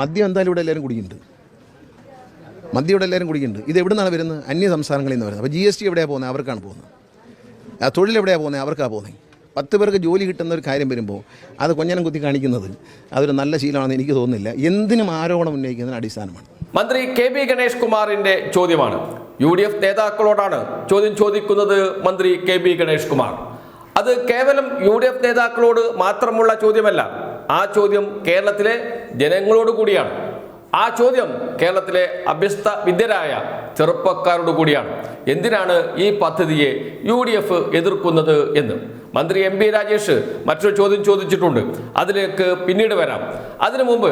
മദ്യം എന്തായാലും ഇവിടെ എല്ലാവരും കുടിക്കുന്നുണ്ട്. മദ്യം ഇവിടെ എല്ലാവരും കുടിക്കുന്നുണ്ട്. ഇത് എവിടെ നിന്നാണ് വരുന്നത്? അന്യ സംസ്ഥാനങ്ങളിൽ നിന്ന് വരുന്നത്. അപ്പോൾ ജി എസ് ടി എവിടെയാണ് പോകുന്നത്? അവർക്കാണ് പോകുന്നത്. ആ തൊഴിൽ എവിടെയാണ് പോകുന്നത്? അവർക്കാണ് പോകുന്നത്. പത്ത് പേർക്ക് ജോലി കിട്ടുന്ന ഒരു കാര്യം വരുമ്പോൾ അത് കൊഞ്ഞനം കുത്തി കാണിക്കുന്നത് അതൊരു നല്ല ശീലമാണെന്ന് എനിക്ക് തോന്നുന്നില്ല. എന്തിനും ആരോപണം ഉന്നയിക്കുന്നതിന് അടിസ്ഥാനമാണ്. മന്ത്രി കെ പി ഗണേഷ് കുമാറിന്റെ ചോദ്യമാണ്. യു ഡി എഫ് നേതാക്കളോടാണ് ചോദ്യം ചോദിക്കുന്നത് മന്ത്രി കെ പി ഗണേഷ് കുമാർ. അത് കേവലം യു ഡി എഫ് നേതാക്കളോട് മാത്രമുള്ള ചോദ്യമല്ല ആ ചോദ്യം കേരളത്തിലെ ജനങ്ങളോട് കൂടിയാണ്. ആ ചോദ്യം കേരളത്തിലെ അഭ്യസ്ത വിദ്യരായ ചെറുപ്പക്കാരോട് കൂടിയാണ്. എന്തിനാണ് ഈ പദ്ധതിയെ യു ഡി എഫ് എതിർക്കുന്നത് എന്ന്? മന്ത്രി എം പി രാജേഷ് മറ്റൊരു ചോദ്യം ചോദിച്ചിട്ടുണ്ട്. അതിലേക്ക് പിന്നീട് വരാം. അതിനു മുമ്പ്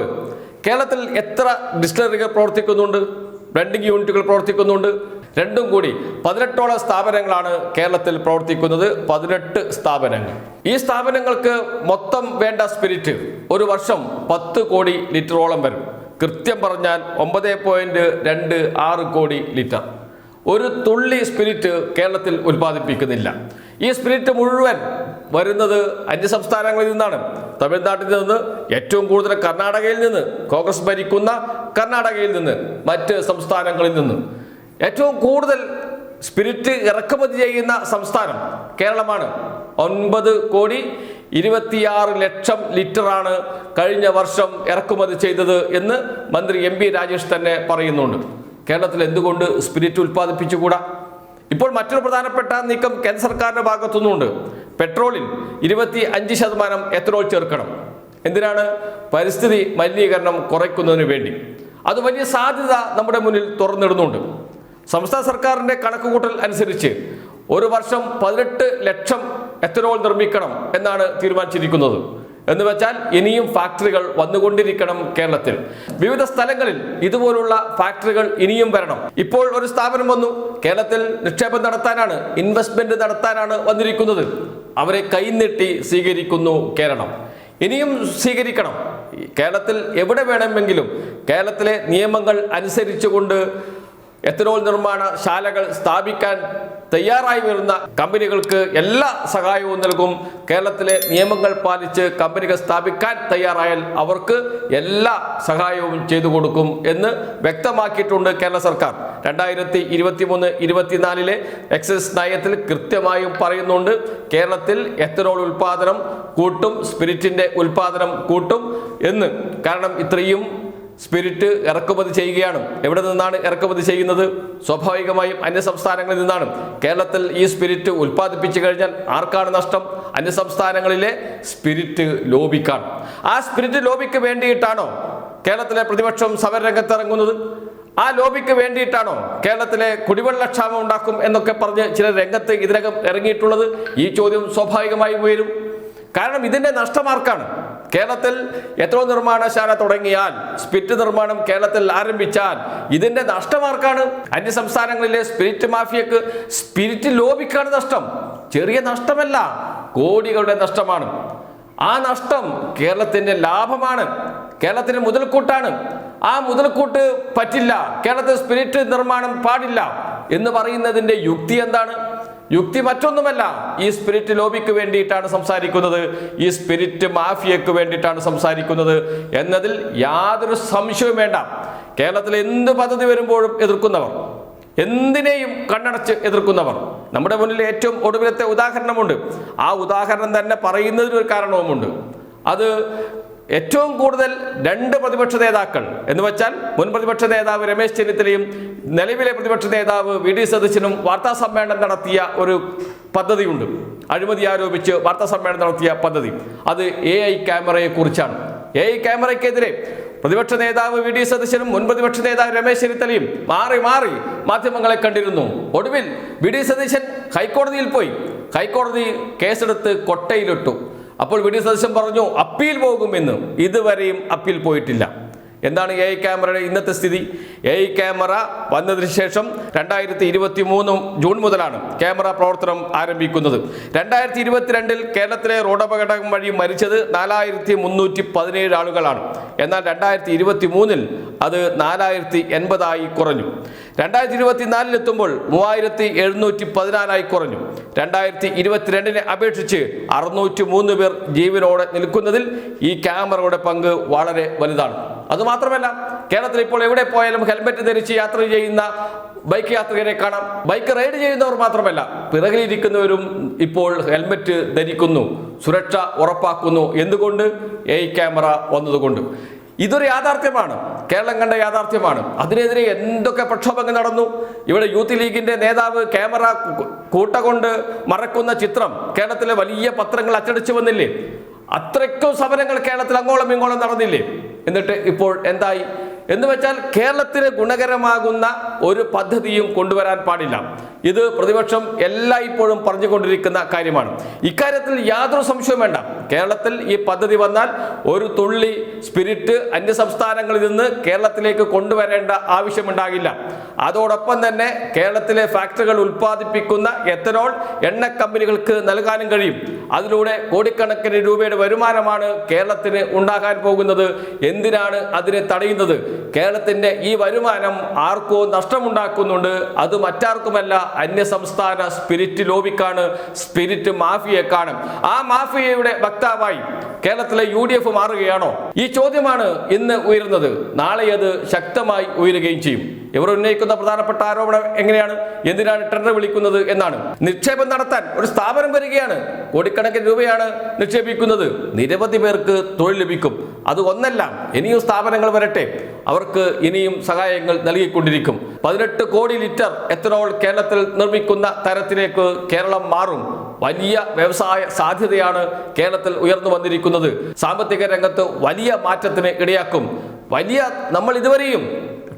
കേരളത്തിൽ എത്ര ഡിസ്റ്റിലറികൾ പ്രവർത്തിക്കുന്നുണ്ട്? ബ്ലെൻഡിംഗ് യൂണിറ്റുകൾ പ്രവർത്തിക്കുന്നുണ്ട്? രണ്ടും കൂടി പതിനെട്ടോളം സ്ഥാപനങ്ങളാണ് കേരളത്തിൽ പ്രവർത്തിക്കുന്നത്. പതിനെട്ട് സ്ഥാപനങ്ങൾ. ഈ സ്ഥാപനങ്ങൾക്ക് മൊത്തം വേണ്ട സ്പിരിറ്റ് ഒരു വർഷം പത്ത് കോടി ലിറ്ററോളം വരും. കൃത്യം പറഞ്ഞാൽ ഒമ്പത് പോയിന്റ് രണ്ട് ആറ് കോടി ലിറ്റർ. ഒരു തുള്ളി സ്പിരിറ്റ് കേരളത്തിൽ ഉൽപ്പാദിപ്പിക്കുന്നില്ല. ഈ സ്പിരിറ്റ് മുഴുവൻ വരുന്നത് അന്യ സംസ്ഥാനങ്ങളിൽ നിന്നാണ്. തമിഴ്നാട്ടിൽ നിന്ന് ഏറ്റവും കൂടുതൽ കർണാടകയിൽ നിന്ന് കോൺഗ്രസ് ഭരിക്കുന്ന കർണാടകയിൽ നിന്ന് മറ്റ് സംസ്ഥാനങ്ങളിൽ നിന്ന്. ഏറ്റവും കൂടുതൽ സ്പിരിറ്റ് ഇറക്കുമതി ചെയ്യുന്ന സംസ്ഥാനം കേരളമാണ്. ഒൻപത് കോടി ഇരുപത്തിയാറ് ലക്ഷം ലിറ്ററാണ് കഴിഞ്ഞ വർഷം ഇറക്കുമതി ചെയ്തത് എന്ന് മന്ത്രി എം പി രാജേഷ് തന്നെ പറയുന്നുണ്ട്. കേരളത്തിൽ എന്തുകൊണ്ട് സ്പിരിറ്റ് ഉൽപ്പാദിപ്പിച്ചുകൂടാ? ഇപ്പോൾ മറ്റൊരു പ്രധാനപ്പെട്ട നീക്കം കേന്ദ്ര സർക്കാരിന്റെ ഭാഗത്തുനിന്നുണ്ട്. പെട്രോളിൽ ഇരുപത്തി അഞ്ച് ശതമാനം എത്തനോൾ ചേർക്കണം. എന്തിനാണ്? പരിസ്ഥിതി മലിനീകരണം കുറയ്ക്കുന്നതിന് വേണ്ടി. അത് വലിയ സാധ്യത നമ്മുടെ മുന്നിൽ തുറന്നിടുന്നുണ്ട്. സംസ്ഥാന സർക്കാരിന്റെ കണക്കുകൂട്ടൽ അനുസരിച്ച് ഒരു വർഷം പതിനെട്ട് ലക്ഷം എത്തനോൾ നിർമ്മിക്കണം എന്നാണ് തീരുമാനിച്ചിരിക്കുന്നത്. എന്ന് വെച്ചാൽ ഇനിയും ഫാക്ടറികൾ വന്നുകൊണ്ടിരിക്കണം കേരളത്തിൽ. വിവിധ സ്ഥലങ്ങളിൽ ഇതുപോലുള്ള ഫാക്ടറികൾ ഇനിയും വരണം. ഇപ്പോൾ ഒരു സ്ഥാപനം വന്നു. കേരളത്തിൽ നിക്ഷേപം നടത്താനാണ് ഇൻവെസ്റ്റ്മെന്റ് നടത്താനാണ് വന്നിരിക്കുന്നത്. അവരെ കൈനീട്ടി സ്വീകരിക്കുന്നു കേരളം. ഇനിയും സ്വീകരിക്കണം. കേരളത്തിൽ എവിടെ വേണമെങ്കിലും കേരളത്തിലെ നിയമങ്ങൾ അനുസരിച്ചുകൊണ്ട് എത്തനോൾ നിർമ്മാണ ശാലകൾ സ്ഥാപിക്കാൻ തയ്യാറായി വരുന്ന കമ്പനികൾക്ക് എല്ലാ സഹായവും നൽകും. കേരളത്തിലെ നിയമങ്ങൾ പാലിച്ച് കമ്പനികൾ സ്ഥാപിക്കാൻ തയ്യാറായാൽ അവർക്ക് എല്ലാ സഹായവും ചെയ്തു കൊടുക്കും എന്ന് വ്യക്തമാക്കിയിട്ടുണ്ട് കേരള സർക്കാർ. രണ്ടായിരത്തി ഇരുപത്തി മൂന്ന് ഇരുപത്തിനാലിലെ എക്സൈസ് നയത്തിൽ കൃത്യമായും പറയുന്നുണ്ട് കേരളത്തിൽ എത്തനോൾ ഉൽപാദനം കൂട്ടും സ്പിരിറ്റിന്റെ ഉൽപാദനം കൂട്ടും എന്ന്. കാരണം ഇത്രയും സ്പിരിറ്റ് ഇറക്കുമതി ചെയ്യുകയാണ്. എവിടെ നിന്നാണ് ഇറക്കുമതി ചെയ്യുന്നത്? സ്വാഭാവികമായും അന്യ സംസ്ഥാനങ്ങളിൽ നിന്നാണ്. കേരളത്തിൽ ഈ സ്പിരിറ്റ് ഉൽപ്പാദിപ്പിച്ചു കഴിഞ്ഞാൽ ആർക്കാണ് നഷ്ടം? അന്യ സംസ്ഥാനങ്ങളിലെ സ്പിരിറ്റ് ലോബിക്കാണ്. ആ സ്പിരിറ്റ് ലോബിക്ക് വേണ്ടിയിട്ടാണോ കേരളത്തിലെ പ്രതിപക്ഷം സമരരംഗത്തിറങ്ങുന്നത് ആ ലോബിക്ക് വേണ്ടിയിട്ടാണോ കേരളത്തിലെ കുടിവെള്ളക്ഷാമം ഉണ്ടാക്കും എന്നൊക്കെ പറഞ്ഞ് ചില രംഗത്ത് ഇതിനകം ഇറങ്ങിയിട്ടുള്ളത്? ഈ ചോദ്യം സ്വാഭാവികമായി ഉയരും. കാരണം ഇതിന്റെ നഷ്ടമാർക്കാണ് കേരളത്തിൽ എത്രോ നിർമ്മാണശാല തുടങ്ങിയാൽ സ്പിരിറ്റ് നിർമ്മാണം കേരളത്തിൽ ആരംഭിച്ചാൽ ഇതിന്റെ നഷ്ടമാർക്കാണ് അന്യ സംസ്ഥാനങ്ങളിലെ സ്പിരിറ്റ് മാഫിയക്ക് സ്പിരിറ്റ് ലോബിക്കാണ് നഷ്ടം. ചെറിയ നഷ്ടമല്ല കോടികളുടെ നഷ്ടമാണ്. ആ നഷ്ടം കേരളത്തിന്റെ ലാഭമാണ് കേരളത്തിന് മുതൽക്കൂട്ടാണ്. ആ മുതൽക്കൂട്ട് പറ്റില്ല കേരളത്തിൽ സ്പിരിറ്റ് നിർമ്മാണം പാടില്ല എന്ന് പറയുന്നതിന്റെ യുക്തി എന്താണ്? യുക്തി മറ്റൊന്നുമല്ല. ഈ സ്പിരിറ്റ് ലോബിക്ക് വേണ്ടിയിട്ടാണ് സംസാരിക്കുന്നത്. ഈ സ്പിരിറ്റ് മാഫിയക്ക് വേണ്ടിയിട്ടാണ് സംസാരിക്കുന്നത്. എന്നതിൽ യാതൊരു സംശയവും വേണ്ട. കേരളത്തിൽ എന്ത് പദ്ധതി വരുമ്പോഴും എതിർക്കുന്നവർ എന്തിനേയും കണ്ണടച്ച് എതിർക്കുന്നവർ. നമ്മുടെ മുന്നിൽ ഏറ്റവും ഒടുവിലത്തെ ഉദാഹരണമുണ്ട്. ആ ഉദാഹരണം തന്നെ പറയുന്നതിനൊരു കാരണവുമുണ്ട്. അത് ഏറ്റവും കൂടുതൽ രണ്ട് പ്രതിപക്ഷ നേതാക്കൾ എന്ന് വെച്ചാൽ മുൻ പ്രതിപക്ഷ നേതാവ് രമേശ് ചെന്നിത്തലയും നിലവിലെ പ്രതിപക്ഷ നേതാവ് വി ഡി സതീശനും വാർത്താ സമ്മേളനം നടത്തിയ ഒരു പദ്ധതിയുണ്ട്. അഴിമതി ആരോപിച്ച് വാർത്താ സമ്മേളനം നടത്തിയ പദ്ധതി. അത് എ ഐ ക്യാമറയെ കുറിച്ചാണ്. എ ഐ ക്യാമറയ്ക്കെതിരെ പ്രതിപക്ഷ നേതാവ് വി ഡി സതീശനും മുൻ പ്രതിപക്ഷ നേതാവ് രമേശ് ചെന്നിത്തലയും മാറി മാറി മാധ്യമങ്ങളെ കണ്ടിരുന്നു. ഒടുവിൽ വി ഡി സതീശൻ ഹൈക്കോടതിയിൽ പോയി. ഹൈക്കോടതി കേസെടുത്ത് കൊട്ടയിലിട്ടു. അപ്പോൾ വി സതീശൻ പറഞ്ഞു അപ്പീൽ പോകുമെന്ന്. ഇതുവരെയും അപ്പീൽ പോയിട്ടില്ല. എന്താണ് എ ഐ ക്യാമറയുടെ ഇന്നത്തെ സ്ഥിതി? എ ഐ ക്യാമറ വന്നതിന് ശേഷം രണ്ടായിരത്തി ഇരുപത്തി മൂന്ന് ജൂൺ മുതലാണ് ക്യാമറ പ്രവർത്തനം ആരംഭിക്കുന്നത്. രണ്ടായിരത്തി ഇരുപത്തിരണ്ടിൽ കേരളത്തിലെ റോഡപകടം വഴി മരിച്ചത് നാലായിരത്തി മുന്നൂറ്റി പതിനേഴ് ആളുകളാണ്. എന്നാൽ രണ്ടായിരത്തി ഇരുപത്തി മൂന്നിൽ അത് നാലായിരത്തി എൺപതായി കുറഞ്ഞു. രണ്ടായിരത്തി ഇരുപത്തി നാലിലെത്തുമ്പോൾ മൂവായിരത്തി എഴുന്നൂറ്റി പതിനാലായി കുറഞ്ഞു. രണ്ടായിരത്തി ഇരുപത്തിരണ്ടിനെ അപേക്ഷിച്ച് അറുന്നൂറ്റി മൂന്ന് പേർ ജീവനോടെ നിൽക്കുന്നതിൽ ഈ ക്യാമറയുടെ പങ്ക് വളരെ വലുതാണ്. അതുമാത്രമല്ല കേരളത്തിൽ ഇപ്പോൾ എവിടെ പോയാലും ഹെൽമെറ്റ് ധരിച്ച് യാത്ര ചെയ്യുന്ന ബൈക്ക് യാത്രികരെ കാണാം. ബൈക്ക് റൈഡ് ചെയ്യുന്നവർ മാത്രമല്ല പിറകിലിരിക്കുന്നവരും ഇപ്പോൾ ഹെൽമെറ്റ് ധരിക്കുന്നു സുരക്ഷ ഉറപ്പാക്കുന്നു. എന്തുകൊണ്ട്? എ ക്യാമറ വന്നതുകൊണ്ട്. ഇതൊരു യാഥാർത്ഥ്യമാണ്. കേരളം കണ്ട യാഥാർത്ഥ്യമാണ്. അതിനെതിരെ എന്തൊക്കെ പ്രക്ഷോഭങ്ങൾ നടന്നു? ഇവിടെ യൂത്ത് ലീഗിന്റെ നേതാവ് ക്യാമറ കൂട്ട കൊണ്ട് മറക്കുന്ന ചിത്രം കേരളത്തിലെ വലിയ പത്രങ്ങൾ അച്ചടിച്ചു വന്നില്ലേ? അത്രയ്ക്കും സമരങ്ങൾ കേരളത്തിൽ അങ്ങോളം ഇങ്ങോളം നടന്നില്ലേ? എന്നിട്ട് ഇപ്പോൾ എന്തായി? എന്ന് വെച്ചാൽ കേരളത്തിന് ഗുണകരമാകുന്ന ഒരു പദ്ധതിയും കൊണ്ടുവരാൻ പാടില്ല. ഇത് പ്രതിപക്ഷം എല്ലായ്പ്പോഴും പറഞ്ഞുകൊണ്ടിരിക്കുന്ന കാര്യമാണ്. ഇക്കാര്യത്തിൽ യാതൊരു സംശയവും വേണ്ട. കേരളത്തിൽ ഈ പദ്ധതി വന്നാൽ ഒരു തുള്ളി സ്പിരിറ്റ് അന്യസംസ്ഥാനങ്ങളിൽ നിന്ന് കേരളത്തിലേക്ക് കൊണ്ടുവരേണ്ട ആവശ്യമുണ്ടാകില്ല. അതോടൊപ്പം തന്നെ കേരളത്തിലെ ഫാക്ടറികൾ ഉൽപ്പാദിപ്പിക്കുന്ന എത്തനോൾ എണ്ണ കമ്പനികൾക്ക് നൽകാനും കഴിയും. അതിലൂടെ കോടിക്കണക്കിന് രൂപയുടെ വരുമാനമാണ് കേരളത്തിന് ഉണ്ടാകാൻ പോകുന്നത്. എന്തിനാണ് അതിനെ തടയുന്നത്? കേരളത്തിന്റെ ഈ വരുമാനം ആർക്കോ നഷ്ടമുണ്ടാക്കുന്നുണ്ട്. അത് മറ്റാർക്കുമല്ല അന്യസംസ്ഥാന സ്പിരിറ്റ് ലോബിക്കാണ് സ്പിരിറ്റ് മാഫിയക്കാണ്. ആ മാഫിയയുടെ വക്താവായി കേരളത്തിലെ യു ഡി എഫ് മാറുകയാണോ? ഈ ചോദ്യമാണ് ഇന്ന് ഉയരുന്നത്. നാളെ അത് ശക്തമായി ഉയരുകയും ചെയ്യും. ഇവർ ഉന്നയിക്കുന്ന പ്രധാനപ്പെട്ട ആരോപണം എങ്ങനെയാണ്? എന്തിനാണ് ടെൻഡർ വിളിക്കുന്നത് എന്നാണ്. നിക്ഷേപം നടത്താൻ ഒരു സ്ഥാപനം വരികയാണ്. കോടിക്കണക്കിന് രൂപയാണ് നിക്ഷേപിക്കുന്നത്. നിരവധി പേർക്ക് തൊഴിൽ ലഭിക്കും. അത് ഒന്നല്ല ഇനിയും സ്ഥാപനങ്ങൾ വരട്ടെ. അവർക്ക് ഇനിയും സഹായങ്ങൾ നൽകിക്കൊണ്ടിരിക്കും. പതിനെട്ട് കോടി ലിറ്റർ എത്തനോൾ കേരളത്തിൽ നിർമ്മിക്കുന്ന തരത്തിലേക്ക് കേരളം മാറും. വലിയ വ്യവസായ സാധ്യതയാണ് കേരളത്തിൽ ഉയർന്നു വന്നിരിക്കുന്നത്. സാമ്പത്തിക രംഗത്ത് വലിയ മാറ്റത്തിന് ഇടയാക്കും. വലിയ നമ്മൾ ഇതുവരെയും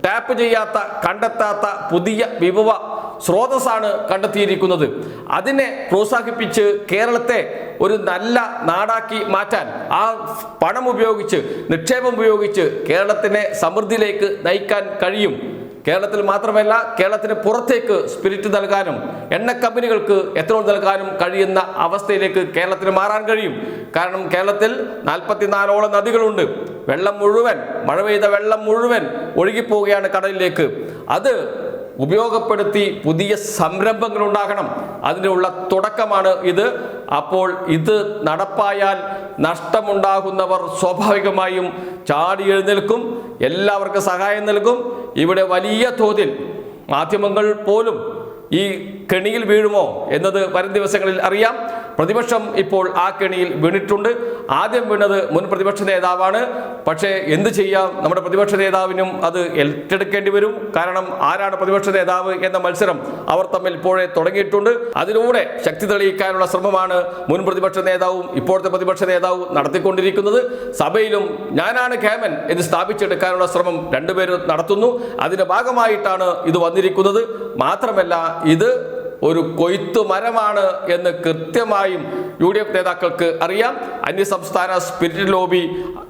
ടാപ്പ് ചെയ്യാത്ത കണ്ടെത്താത്ത പുതിയ വിഭവ സ്രോതസ്സാണ് കണ്ടെത്തിയിരിക്കുന്നത്. അതിനെ പ്രോത്സാഹിപ്പിച്ച് കേരളത്തെ ഒരു നല്ല നാടാക്കി മാറ്റാൻ ആ പണം ഉപയോഗിച്ച് നിക്ഷേപം ഉപയോഗിച്ച് കേരളത്തിനെ സമൃദ്ധിയിലേക്ക് നയിക്കാൻ കഴിയും. കേരളത്തിൽ മാത്രമല്ല കേരളത്തിന് പുറത്തേക്ക് സ്പിരിറ്റ് നൽകാനും എണ്ണ കമ്പനികൾക്ക് എത്രോൾ നൽകാനും കഴിയുന്ന അവസ്ഥയിലേക്ക് കേരളത്തിന് മാറാൻ കഴിയും. കാരണം കേരളത്തിൽ നാൽപ്പത്തിനാലോളം നദികളുണ്ട്. വെള്ളം മുഴുവൻ മഴ പെയ്ത വെള്ളം മുഴുവൻ ഒഴുകിപ്പോവുകയാണ് കടലിലേക്ക്. അത് ഉപയോഗപ്പെടുത്തി പുതിയ സംരംഭങ്ങൾ ഉണ്ടാകണം. അതിനുള്ള തുടക്കമാണ് ഇത്. അപ്പോൾ ഇത് നടപ്പായാൽ നഷ്ടമുണ്ടാകുന്നവർ സ്വാഭാവികമായും ചാടി എഴുന്നേൽക്കും. എല്ലാവർക്കും സഹായം നൽകും. ഇവിടെ വലിയ തോതിൽ മാധ്യമങ്ങൾ പോലും ഈ കെണിയിൽ വീഴുമോ എന്നത് വരും ദിവസങ്ങളിൽ അറിയാം. പ്രതിപക്ഷം ഇപ്പോൾ ആ കെണിയിൽ വീണിട്ടുണ്ട്. ആദ്യം വീണത് മുൻ പ്രതിപക്ഷ നേതാവാണ്. പക്ഷേ എന്ത് ചെയ്യാം? നമ്മുടെ പ്രതിപക്ഷ നേതാവിനും അത് ഏറ്റെടുക്കേണ്ടി വരും. കാരണം ആരാണ് പ്രതിപക്ഷ നേതാവ് എന്ന മത്സരം അവർ തമ്മിൽ ഇപ്പോഴേ തുടങ്ങിയിട്ടുണ്ട്. അതിലൂടെ ശക്തി തെളിയിക്കാനുള്ള ശ്രമമാണ് മുൻ പ്രതിപക്ഷ നേതാവും ഇപ്പോഴത്തെ പ്രതിപക്ഷ നേതാവും നടത്തിക്കൊണ്ടിരിക്കുന്നത്. സഭയിലും ഞാനാണ് കേമൻ എന്ന് സ്ഥാപിച്ചെടുക്കാനുള്ള ശ്രമം രണ്ടുപേരും നടത്തുന്നു. അതിന്റെ ഭാഗമായിട്ടാണ് ഇത് വന്നിരിക്കുന്നത്. മാത്രമല്ല ഇത് ഒരു കൊയ്ത്തു മരമാണ് എന്ന് കൃത്യമായും യു ഡി എഫ് നേതാക്കൾക്ക് അറിയാം. അന്യസംസ്ഥാന സ്പിരിറ്റ് ലോബി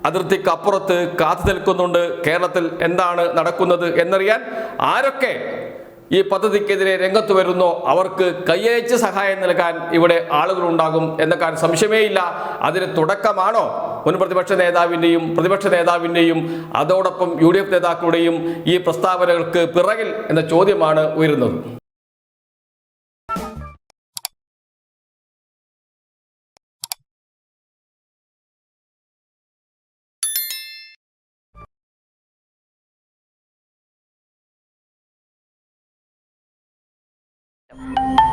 അതിർത്തിക്ക് അപ്പുറത്ത് കാത്തു നിൽക്കുന്നുണ്ട്. കേരളത്തിൽ എന്താണ് നടക്കുന്നത് എന്നറിയാൻ ആരൊക്കെ ഈ പദ്ധതിക്കെതിരെ രംഗത്ത് വരുന്നോ അവർക്ക് കയ്യയച്ച് സഹായം നൽകാൻ ഇവിടെ ആളുകളുണ്ടാകും എന്ന കാര്യം സംശയമേയില്ല. അതിന് തുടക്കമാണോ? മുൻ പ്രതിപക്ഷ നേതാവിന്റെയും പ്രതിപക്ഷ നേതാവിന്റെയും അതോടൊപ്പം യു നേതാക്കളുടെയും ഈ പ്രസ്താവനകൾക്ക് പിറകിൽ എന്ന ചോദ്യമാണ് ഉയരുന്നത്. you